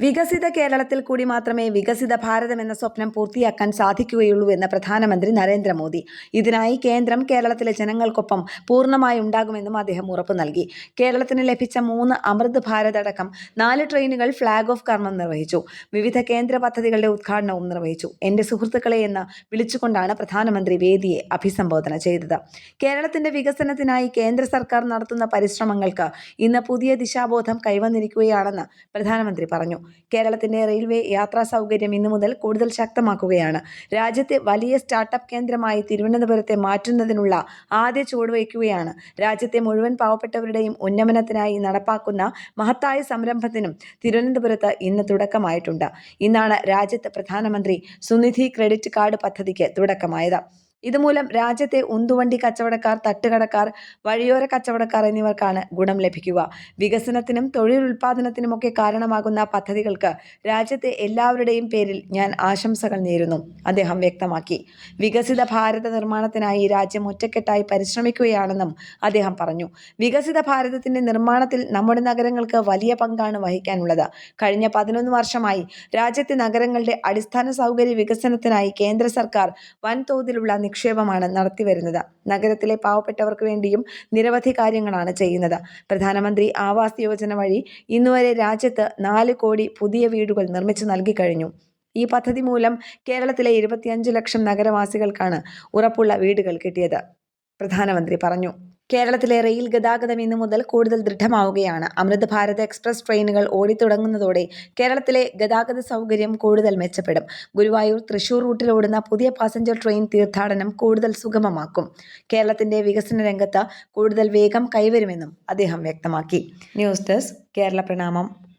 വികസിത കേരളത്തിൽ കൂടി മാത്രമേ വികസിത ഭാരതം എന്ന സ്വപ്നം പൂർത്തിയാക്കാൻ സാധിക്കുകയുള്ളൂ എന്ന് പ്രധാനമന്ത്രി നരേന്ദ്രമോദി. ഇതിനായി കേന്ദ്രം കേരളത്തിലെ ജനങ്ങൾക്കൊപ്പം പൂർണമായി ഉണ്ടാകുമെന്നും അദ്ദേഹം ഉറപ്പു നൽകി. കേരളത്തിന് ലഭിച്ച മൂന്ന് അമൃത് ഭാരത് അടക്കം നാല് ട്രെയിനുകൾ ഫ്ളാഗ് ഓഫ് കർമ്മം നിർവഹിച്ചു. വിവിധ കേന്ദ്ര പദ്ധതികളുടെ ഉദ്ഘാടനവും നിർവഹിച്ചു. എന്റെ സുഹൃത്തുക്കളെ എന്ന് വിളിച്ചുകൊണ്ടാണ് പ്രധാനമന്ത്രി വേദിയെ അഭിസംബോധന ചെയ്തത്. കേരളത്തിന്റെ വികസനത്തിനായി കേന്ദ്ര സർക്കാർ നടത്തുന്ന പരിശ്രമങ്ങൾക്ക് ഇന്ന് പുതിയ ദിശാബോധം കൈവന്നിരിക്കുകയാണെന്ന് പ്രധാനമന്ത്രി പറഞ്ഞു. കേരളത്തിന്റെ റെയിൽവേ യാത്രാ സൗകര്യം ഇന്നു മുതൽ കൂടുതൽ ശക്തമാക്കുകയാണ്. രാജ്യത്തെ വലിയ സ്റ്റാർട്ടപ്പ് കേന്ദ്രമായി തിരുവനന്തപുരത്തെ മാറ്റുന്നതിനുള്ള ആദ്യ ചുവടുവയ്ക്കുകയാണ്. രാജ്യത്തെ മുഴുവൻ പാവപ്പെട്ടവരുടെയും ഉന്നമനത്തിനായി നടപ്പാക്കുന്ന മഹത്തായ സംരംഭത്തിനും തിരുവനന്തപുരത്ത് ഇന്ന് തുടക്കമായിട്ടുണ്ട്. ഇന്നാണ് രാജ്യത്ത് പ്രധാനമന്ത്രി സുനിധി ക്രെഡിറ്റ് കാർഡ് പദ്ധതിക്ക് തുടക്കമായത്. ഇതുമൂലം രാജ്യത്തെ ഉന്തുവണ്ടി കച്ചവടക്കാർ തട്ടുകടക്കാർ വഴിയോര കച്ചവടക്കാർ എന്നിവർക്കാണ് ഗുണം ലഭിക്കുക. വികസനത്തിനും തൊഴിൽ തൊഴിലുൽപാദനത്തിനുമൊക്കെ കാരണമാകുന്ന പദ്ധതികൾക്ക് രാജ്യത്തെ എല്ലാവരുടെയും പേരിൽ ഞാൻ ആശംസകൾ നേരുന്നു. അദ്ദേഹം വ്യക്തമാക്കി. വികസിത ഭാരത നിർമ്മാണത്തിനായി രാജ്യം ഒറ്റക്കെട്ടായി പരിശ്രമിക്കുകയാണെന്നും അദ്ദേഹം പറഞ്ഞു. വികസിത ഭാരതത്തിന്റെ നിർമ്മാണത്തിൽ നമ്മുടെ നഗരങ്ങൾക്ക് വലിയ പങ്കാണ് വഹിക്കാനുള്ളത്. കഴിഞ്ഞ പതിനൊന്ന് വർഷമായി രാജ്യത്തെ നഗരങ്ങളുടെ അടിസ്ഥാന സൗകര്യ വികസനത്തിനായി കേന്ദ്ര സർക്കാർ വൻതോതിലുള്ള നിക്ഷേപമാണ് നടത്തിവരുന്നത് നഗരത്തിലെ പാവപ്പെട്ടവർക്ക് വേണ്ടിയും നിരവധി കാര്യങ്ങളാണ് ചെയ്യുന്നത്. പ്രധാനമന്ത്രി ആവാസ് യോജന വഴി ഇന്നുവരെ രാജ്യത്ത് നാല് കോടി പുതിയ വീടുകൾ നിർമ്മിച്ചു നൽകി കഴിഞ്ഞു. ഈ പദ്ധതി മൂലം കേരളത്തിലെ ഇരുപത്തിയഞ്ച് ലക്ഷം നഗരവാസികൾക്കാണ് ഉറപ്പുള്ള വീടുകൾ കിട്ടിയത്. പ്രധാനമന്ത്രി പറഞ്ഞു. കേരളത്തിലെ റെയിൽ ഗതാഗതം ഇന്നു മുതൽ കൂടുതൽ ദൃഢമാവുകയാണ്. അമൃത് ഭാരത് എക്സ്പ്രസ് ട്രെയിനുകൾ ഓടിത്തുടങ്ങുന്നതോടെ കേരളത്തിലെ ഗതാഗത സൗകര്യം കൂടുതൽ മെച്ചപ്പെടും. ഗുരുവായൂർ തൃശൂർ റൂട്ടിൽ ഓടുന്ന പുതിയ പാസഞ്ചർ ട്രെയിൻ തീർത്ഥാടനം കൂടുതൽ സുഗമമാക്കും. കേരളത്തിന്റെ വികസന രംഗത്ത് കൂടുതൽ വേഗം കൈവരുമെന്നും അദ്ദേഹം വ്യക്തമാക്കി. ന്യൂസ് ഡെസ്ക് കേരള പ്രണാമം.